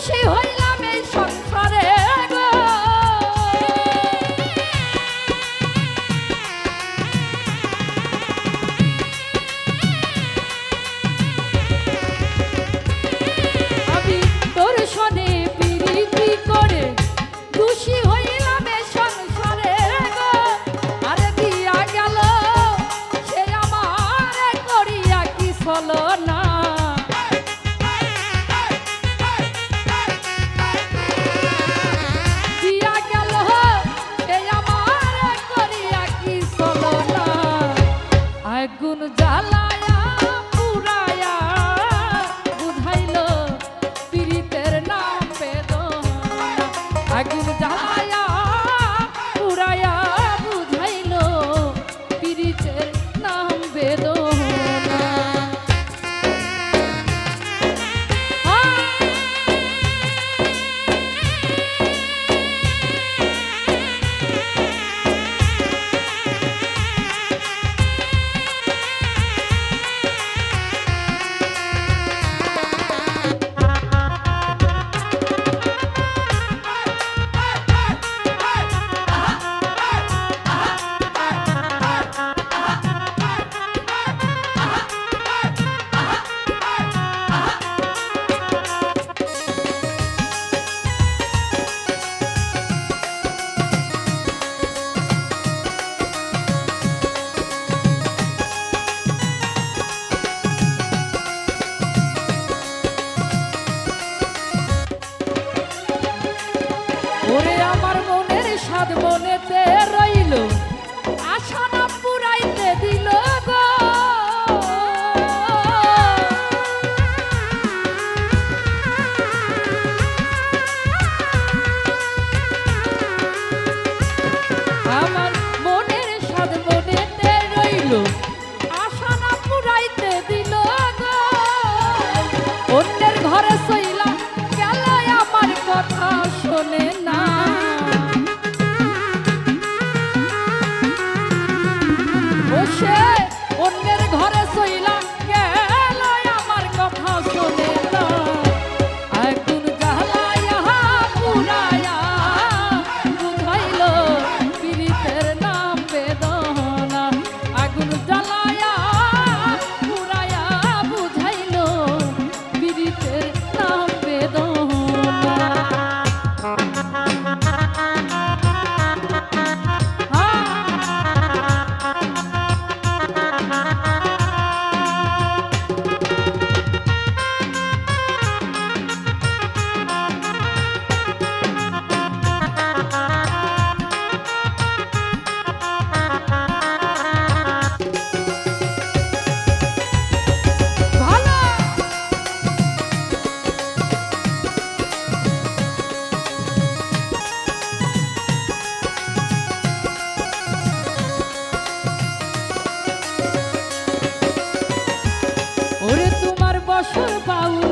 최会. আগুন জ্বালায়া পুরায়া বুঝাইল পীড়িতের নাম বেদনা। আগুন জ্বালা ওরে আমার মনের সাধ মনেতে রইল। আশা না Yeah. pausa.